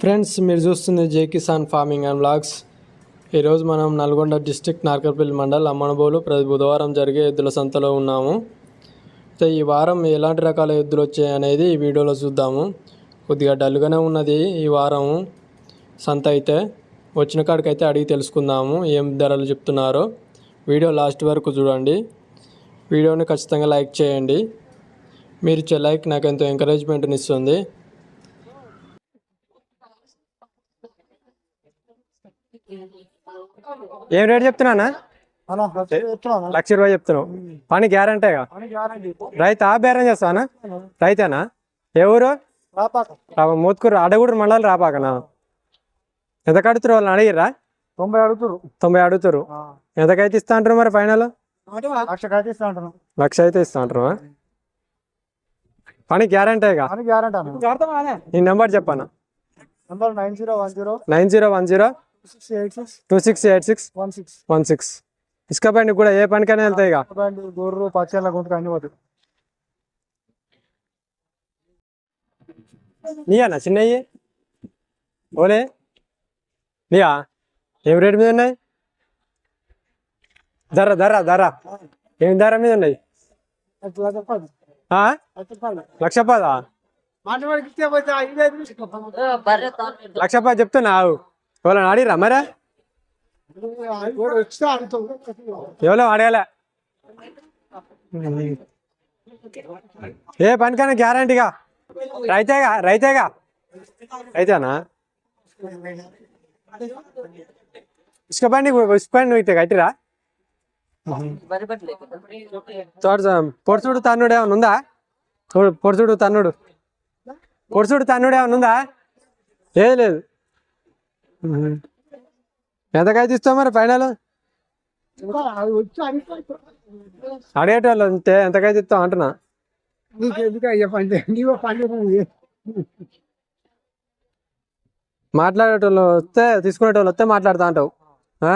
Friends మీరు చూస్తుంది Jai Kisan farming and blogs ఈరోజు మనం నల్గొండ డిస్టిక్ నార్కర్పల్లి మండల్ అమ్మనబోలు ప్రతి బుధవారం జరిగే ఎద్దుల సంతలో ఉన్నాము. అయితే ఈ వారం ఎలాంటి రకాల ఎద్దులు వచ్చాయి అనేది ఈ వీడియోలో చూద్దాము. కొద్దిగా డల్గానే ఉన్నది ఈ వారం సంత అయితే. వచ్చిన కాడికైతే అడిగి తెలుసుకుందాము ఏం ధరలు చెప్తున్నారో. వీడియో లాస్ట్ వరకు చూడండి. వీడియోని ఖచ్చితంగా లైక్ చేయండి. మీరు ఇచ్చే లైక్ నాకు ఎంతో ఎంకరేజ్మెంట్ని ఇస్తుంది. ఏం రేట్ చెప్తున్నానా లక్ష రూపాయలు చెప్తున్నావు. పని గ్యారంటీగా రైతా బేరం చేస్తానా రైతేనా? ఏ ఊరు? రాప మోత్కూరు అడగూరు మండలం రాపాకనా ఎంత కడుతురు వాళ్ళని అడిగిర్రా? తొంభై అడుగుతారు. తొంభై అడుగుతారు. ఎంతకైతే ఇస్తా అంటారు మరి ఫైనల్ లక్ష అయితే ఇస్తా అంటారు పని గ్యారంటీగా ఈ నెంబర్ చెప్పాను number nine zero one zero. Nine zero one zero. Two six eight six one six one six ఇసుక బండి కూడా ఏ పనికైనా వెళ్తాయి ఇక. బండి గొర్రెలు పచ్చళ్ళ గుంటకు అన్ని పోతాయి. నీయనా చిన్నయ్యి? ఓలే. నీయా? ఏం రేటు మీద ఉన్నాయి? ధర ధర ధర. ఏం ధర మీద ఉన్నాయి? లక్ష పదా. లక్ష పది చెప్తున్నా ఎవరైనా అడిగిరా మరే? ఎవరో అడగలే ఏ పనికైనా గ్యారంటీగా. రైతేగా రైతేగా. రైతేనా? ఇసుక బండి ఇసుక బండి ఇట్లా కట్టిరా? తోట పొడుచుడు తన్నుడు ఏమైనా ఉందా? పొడుచుడు తన్నుడు. పొడుచుడు తన్నుడు ఏమైనా ఉందా? ఏది లేదు. ఎంతకైతే ఇస్తావు మరి ఫైనల్ అది వచ్చి అడుగుతాం అడిగేటోళ్ళు అంతే ఎంతకైతే ఇస్తావు అంటున్నా. మాట్లాడేటోళ్ళు వస్తే తీసుకునేటోళ్ళు వస్తే మాట్లాడుతా అంటావు ఆ?